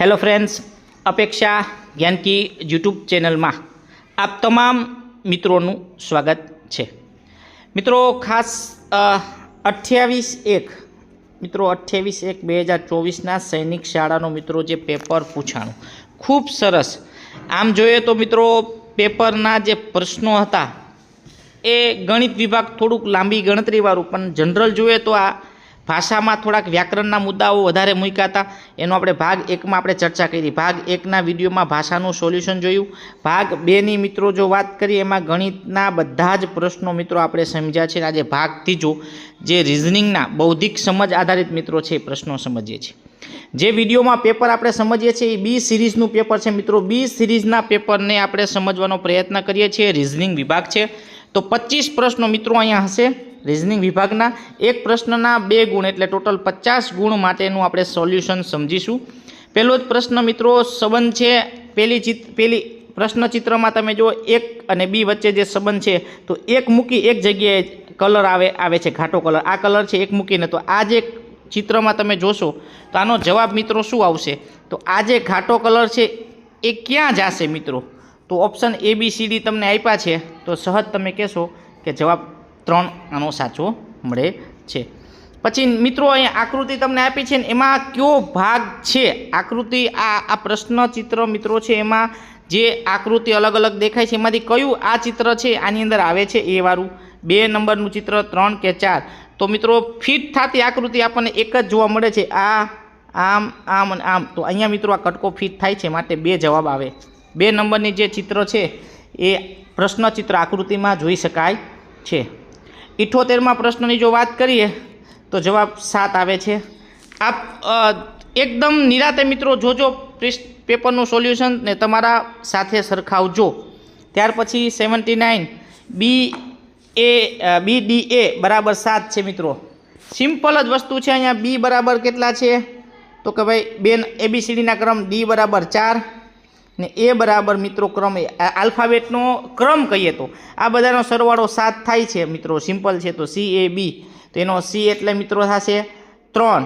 Hello friends અપેક્ષા Gyanki YouTube ચેનલમાં આપ તમામ મિત્રોનું સ્વાગત છે. મિત્રો, ખાસ અઠ્યાવીસ એક, મિત્રો, અઠ્યાવીસ એક બે હજાર ચોવીસના સૈનિક શાળાનો મિત્રો જે પેપર પૂછાણું, ખૂબ સરસ. આમ જોઈએ તો મિત્રો, પેપરના જે પ્રશ્નો હતા, એ ગણિત વિભાગ થોડુંક લાંબી ગણતરીવાળું, પણ જનરલ જોઈએ તો આ ભાષામાં થોડાક વ્યાકરણના મુદ્દાઓ વધારે મૂક્યા હતા. એનો આપણે ભાગ એકમાં આપણે ચર્ચા કરી. ભાગ એકના વિડીયોમાં ભાષાનું સોલ્યુશન જોયું. ભાગ બેની મિત્રો જો વાત કરીએ, એમાં ગણિતના બધા જ પ્રશ્નો મિત્રો આપણે સમજ્યા છે. આજે ભાગ ત્રીજો જે રિઝનિંગના બૌદ્ધિક સમજ આધારિત મિત્રો છે પ્રશ્નો સમજીએ છીએ. જે વિડીયોમાં પેપર આપણે સમજીએ છીએ, એ બી સિરીઝનું પેપર છે. મિત્રો બી સિરીઝના પેપરને આપણે સમજવાનો પ્રયત્ન કરીએ છીએ. રિઝનિંગ વિભાગ છે. તો પચીસ પ્રશ્નો મિત્રો અહીંયા હશે રિઝનિંગ વિભાગના. એક પ્રશ્નના બે ગુણ એટલે ટોટલ પચાસ ગુણ માટેનું આપણે સોલ્યુશન સમજીશું. પહેલો જ પ્રશ્ન મિત્રો સંબંધ છે. પેલી ચિત પેલી પ્રશ્ન ચિત્રમાં તમે જો એક અને બી વચ્ચે જે સંબંધ છે, તો એક મૂકી એક જગ્યાએ કલર આવે આવે છે, ઘાટો કલર આ કલર છે એક મૂકીને, તો આ જે ચિત્રમાં તમે જોશો, તો આનો જવાબ મિત્રો શું આવશે? તો આ જે ઘાટો કલર છે, એ ક્યાં જશે મિત્રો? તો option A B C D તમને આપ્યા છે. તો સહજ તમે કહેશો કે જવાબ ત્રણ આનો સાચો મળે છે. પછી મિત્રો, અહીંયા આકૃતિ તમને આપી છે ને એમાં કયો ભાગ છે? આકૃતિ આ આ પ્રશ્ન ચિત્ર મિત્રો છે એમાં જે આકૃતિ અલગ અલગ દેખાય છે, એમાંથી કયું આ ચિત્ર છે, આની અંદર આવે છે એ વાળું બે નંબરનું ચિત્ર, ત્રણ કે ચાર. તો મિત્રો ફિટ થતી આકૃતિ આપણને એક જ જોવા મળે છે. આ, આમ આમ અને આમ. તો અહીંયા મિત્રો આ કટકો ફિટ થાય છે માટે બે જવાબ આવે. બે નંબરની જે ચિત્ર છે એ પ્રશ્નચિત્ર આકૃતિમાં જોઈ શકાય છે. ઇઠોતેરમાં પ્રશ્નની જો વાત કરીએ તો જવાબ સાત આવે છે. આપ એકદમ નિરાતે મિત્રો જોજો પેપરનું સોલ્યુશન ને તમારા સાથે સરખાવજો. ત્યાર પછી seventy nine, B, A B, D, એ બરાબર સાત છે મિત્રો. સિમ્પલ જ વસ્તુ છે અહીંયા બી બરાબર કેટલા છે? તો કે ભાઈ બેન એબીસીડીના ક્રમ ડી બરાબર ચાર. ને એ બરાબર મિત્રો ક્રમ એ. આલ્ફાબેટનો ક્રમ કહીએ તો આ બધાનો સરવાળો સાત થાય છે મિત્રો. સિમ્પલ છે તો સી, એ, બી. તો એનો સી એટલે મિત્રો થશે ત્રણ.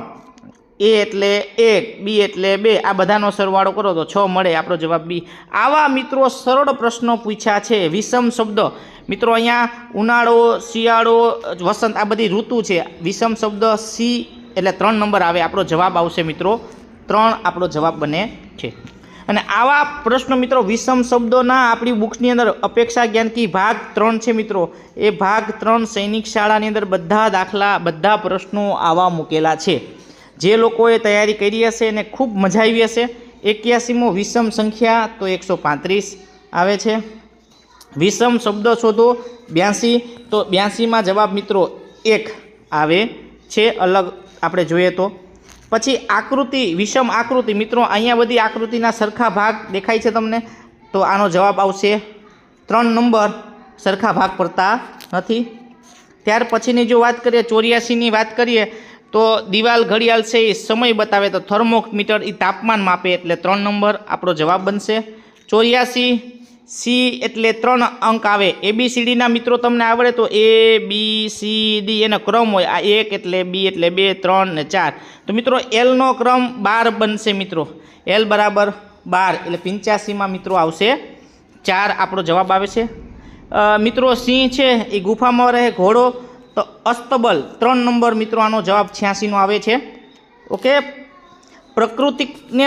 એ એટલે એક, બી એટલે બે. આ બધાનો સરવાળો કરો તો છ મળે આપણો જવાબ બી. આવા મિત્રો સરળ પ્રશ્નો પૂછ્યા છે. વિષમ શબ્દ. મિત્રો અહીંયા ઉનાળો, શિયાળો, વસંત આ બધી ઋતુ છે. વિષમ શબ્દ સી એટલે ત્રણ નંબર આવે. આપણો જવાબ આવશે મિત્રો. ત્રણ આપણો જવાબ બને છે. અને આવા પ્રશ્નો મિત્રો વિષમ શબ્દોના આપણી બુક્સની અંદર અપેક્ષા જ્ઞાન કી ભાગ ત્રણ છે મિત્રો. એ ભાગ ત્રણ સૈનિક શાળાની અંદર બધા દાખલા, બધા પ્રશ્નો આવા મૂકેલા છે. જે લોકોએ તૈયારી કરી હશે એને ખૂબ મજા આવી હશે, એક્યાસીમો વિષમ સંખ્યા તો એકસો પાંત્રીસ આવે છે. વિષમ શબ્દ શોધો, બ્યાસી, તો બ્યાસીમાં જવાબ મિત્રો એક આવે છે. અલગ આપણે જોઈએ તો પછી આકૃતિ, વિષમ આકૃતિ. મિત્રો, અહીંયા બધી આકૃતિના સરખા ભાગ દેખાય છે તમને? તો આનો જવાબ આવશે ત્રણ નંબર સરખા ભાગ પડતા નથી. ત્યાર પછીની જો વાત કરીએ, ચોર્યાસીની વાત કરીએ, તો દિવાલ ઘડિયાળ છે એ સમય બતાવે તો થર્મોમીટર એ તાપમાન માપે એટલે ત્રણ નંબર આપણો જવાબ બનશે. ચોર્યાસી સી એટલે ત્રણ અંક આવે. એબીસીડીના મિત્રો તમને આવડે તો એ બી સી ડી એનો ક્રમ હોય. આ એક એટલે બી એટલે બે, ત્રણ ને ચાર. તો મિત્રો એલનો ક્રમ બાર બનશે મિત્રો. એલ બરાબર બાર એટલે પંચ્યાસીમાં મિત્રો આવશે. ચાર આપણો જવાબ આવે છે. મિત્રો સિંહ છે, એ ગુફામાં રહે, ઘોડો. તો અસ્તબલ, ત્રણ નંબર મિત્રો, આનો જવાબ છ્યાસીનો આવે છે. ઓકે? પ્રકૃતિને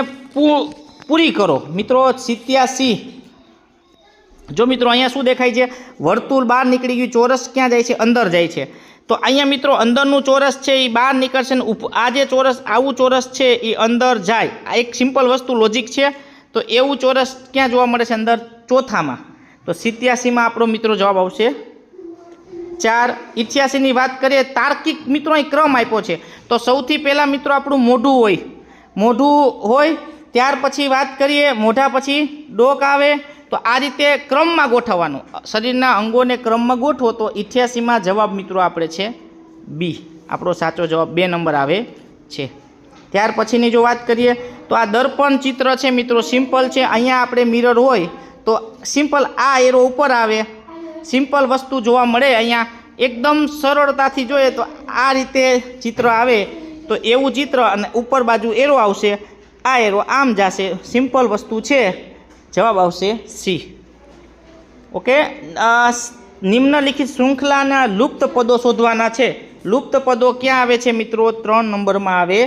પૂરી કરો. મિત્રો, સિત્યાસી જો મિત્રો અહીંયા શું દેખાય છે? વર્તુળ બહાર નીકળી ગયું, ચોરસ ક્યાં જાય છે? અંદર જાય છે. તો અહીંયા મિત્રો અંદરનું ચોરસ છે એ બહાર નીકળશે ને આ જે ચોરસ, આવું ચોરસ છે એ અંદર જાય. આ એક સિમ્પલ વસ્તુ લોજિક છે. તો એવું ચોરસ ક્યાં જોવા મળે છે અંદર? ચોથામાં. તો સિત્યાસીમાં આપણો મિત્રો જવાબ આવશે. ચાર, ઇઠ્યાસીની વાત કરીએ, તાર્કિક મિત્રો અહીં ક્રમ આપ્યો છે. તો સૌથી પહેલાં મિત્રો આપણું મોઢું હોય. મોઢું હોય, ત્યાર પછી વાત કરીએ, મોઢા પછી ડોક આવે તો આ રીતે ક્રમમાં ગોઠવવાનું. શરીરના અંગોને ક્રમમાં ગોઠવો તો ઇઠ્યાસીમાં જવાબ મિત્રો આપણે છે બી આપણો સાચો જવાબ બે નંબર આવે છે. ત્યાર પછીની જો વાત કરીએ તો આ દર્પણ ચિત્ર છે મિત્રો, સિમ્પલ છે. અહીંયા આપણે મિરર હોય તો સિમ્પલ આ એરો ઉપર આવે. સિમ્પલ વસ્તુ જોવા મળે અહીંયા. એકદમ સરળતાથી જોઈએ તો આ રીતે ચિત્ર આવે તો એવું ચિત્ર અને ઉપર બાજુ એરો આવશે. આ એરો આમ જશે. સિમ્પલ વસ્તુ છે. જવાબ આવશે સી. ઓકે? નિમ્નલિખિત શૃંખલાના લુપ્ત પદો શોધવાના છે. લુપ્ત પદો ક્યાં આવે છે મિત્રો? ત્રણ નંબરમાં આવે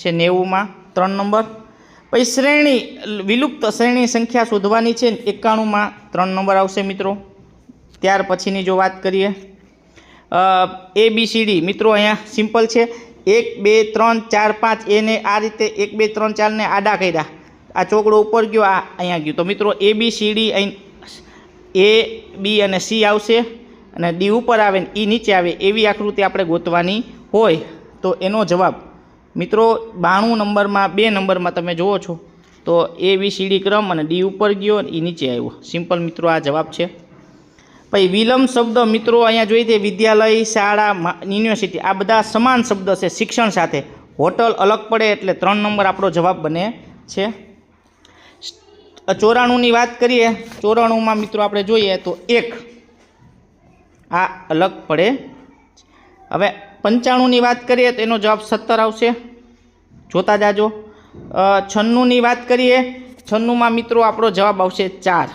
છે નેવુંમાં. ત્રણ નંબર. પછી શ્રેણી, વિલુપ્ત શ્રેણી સંખ્યા શોધવાની છે એકાણુંમાં. ત્રણ નંબર આવશે મિત્રો. ત્યાર પછીની જો વાત કરીએ. એ બી સી ડી મિત્રો, અહીંયા સિમ્પલ છે. એક, બે, ત્રણ, ચાર, પાંચ. એને આ રીતે એક, બે, ત્રણ, ચારને આડા કર્યા. આ ચોકડો ઉપર ગયો, આ અહીંયા ગયો. તો મિત્રો એ બી સી ડી અહીં એ બી અને સી આવશે અને ડી ઉપર આવે ને ઈ નીચે આવે, એવી આકૃતિ આપણે ગોતવાની હોય. તો એનો જવાબ, મિત્રો, બાણું નંબરમાં, બે નંબરમાં તમે જુઓ છો. તો એ બી સી ડી ક્રમ અને ડી ઉપર ગયો અને એ નીચે આવ્યો. સિમ્પલ મિત્રો, આ જવાબ છે. પછી વિલંબ શબ્દ, મિત્રો, અહીંયા જોઈએ છે, વિદ્યાલય, શાળા યુનિવર્સિટી, આ બધા સમાન શબ્દ છે, શિક્ષણ સાથે. હોટલ અલગ પડે એટલે ત્રણ નંબર આપણો જવાબ બને છે. ચોરાણુંની વાત કરીએ. ચોરાણુંમાં મિત્રો આપણે જોઈએ તો એક આ અલગ પડે. હવે પંચાણુંની વાત કરીએ તો એનો જવાબ સત્તર આવશે. જોતા જાજો. છન્નુંની વાત કરીએ. છન્નુંમાં મિત્રો આપણો જવાબ આવશે ચાર.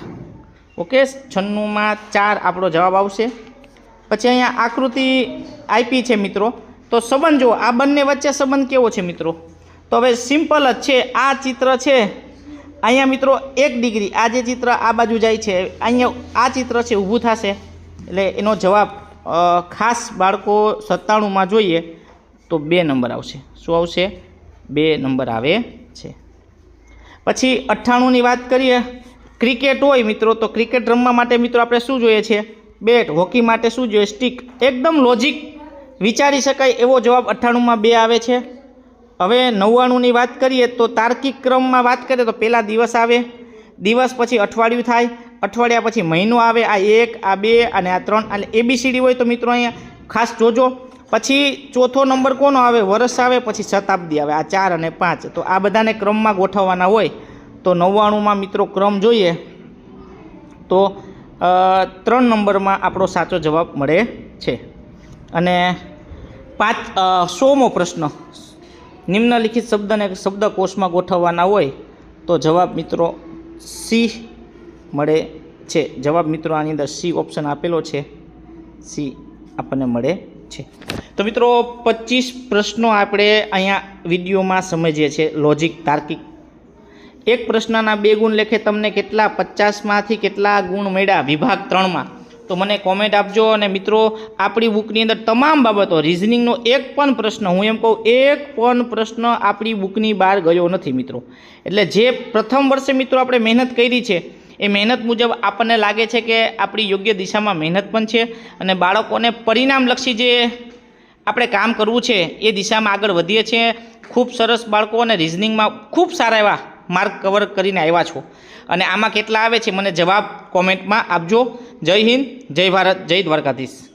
ઓકે? છન્નુંમાં ચાર આપણો જવાબ આવશે. પછી અહીંયા આકૃતિ આપી છે મિત્રો. તો સંબંધ જુઓ, આ બંને વચ્ચે સંબંધ કેવો છે મિત્રો? તો હવે સિમ્પલ જ છે. આ ચિત્ર છે અહીંયા મિત્રો એક ડિગ્રી, આ જે ચિત્ર આ બાજુ જાય છે, અહીંયા આ ચિત્ર છે, ઊભું થશે. એટલે એનો જવાબ ખાસ બાળકો સત્તાણુંમાં જોઈએ તો બે નંબર આવશે. શું આવશે? બે નંબર આવે છે. પછી અઠ્ઠાણુંની વાત કરીએ, ક્રિકેટ હોય મિત્રો, તો ક્રિકેટ રમવા માટે મિત્રો આપણે શું જોઈએ છે? બેટ, હોકી માટે શું જોઈએ? સ્ટિક. એકદમ લોજિક વિચારી શકાય એવો જવાબ અઠ્ઠાણુંમાં બે આવે છે. હવે નવ્વાણુંની વાત કરીએ તો તાર્કિક ક્રમમાં વાત કરીએ તો પહેલાં દિવસ આવે, દિવસ પછી અઠવાડિયું થાય, અઠવાડિયા પછી મહિનો આવે, આ એક, આ બે અને આ ત્રણ અને એબીસીડી હોય તો મિત્રો અહીંયા ખાસ જોજો. પછી ચોથો નંબર કોનો આવે? વર્ષ આવે, પછી શતાબ્દી આવે, આ ચાર અને પાંચ. તો આ બધાને ક્રમમાં ગોઠવવાના હોય. તો નવ્વાણુંમાં મિત્રો ક્રમ જોઈએ. તો ત્રણ નંબરમાં આપણો સાચો જવાબ મળે છે. અને પાંચ સોમો પ્રશ્ન. નિમ્નલિખિત શબ્દને શબ્દકોશમાં ગોઠવવાના હોય તો જવાબ મિત્રો સી મળે છે. જવાબ મિત્રો આની અંદર સી ઓપ્શન આપેલો છે. સી આપણને મળે છે. તો મિત્રો પચીસ પ્રશ્નો આપણે અહીંયા વિડીયોમાં સમજીએ છીએ. લોજિક, તાર્કિક. એક પ્રશ્નના બે ગુણ લેખે તમને કેટલા પચાસમાંથી કેટલા ગુણ મળ્યા? વિભાગ ત્રણમાં. તો મને કોમેન્ટ આપજો અને મિત્રો, આપણી બુકની અંદર તમામ બાબતો રિઝનિંગનો એક પણ પ્રશ્ન, હું એમ કહું, એક પણ પ્રશ્ન આપણી બુકની બહાર ગયો નથી મિત્રો. એટલે જે પ્રથમ વર્ષે મિત્રો આપણે મહેનત કરી છે, એ મહેનત મુજબ આપણને લાગે છે કે આપણી યોગ્ય દિશામાં મહેનત પણ છે અને બાળકોને પરિણામલક્ષી જે આપણે કામ કરવું છે, એ દિશામાં આગળ વધીએ છીએ. ખૂબ સરસ બાળકો અને રિઝનિંગમાં ખૂબ સારા એવા માર્ક કવર કરીને આવ્યા છો. અને આમાં કેટલા આવે છે, મને જવાબ કોમેન્ટમાં આપજો. જય હિન્દ જય ભારત જય દ્વારકાધીશ.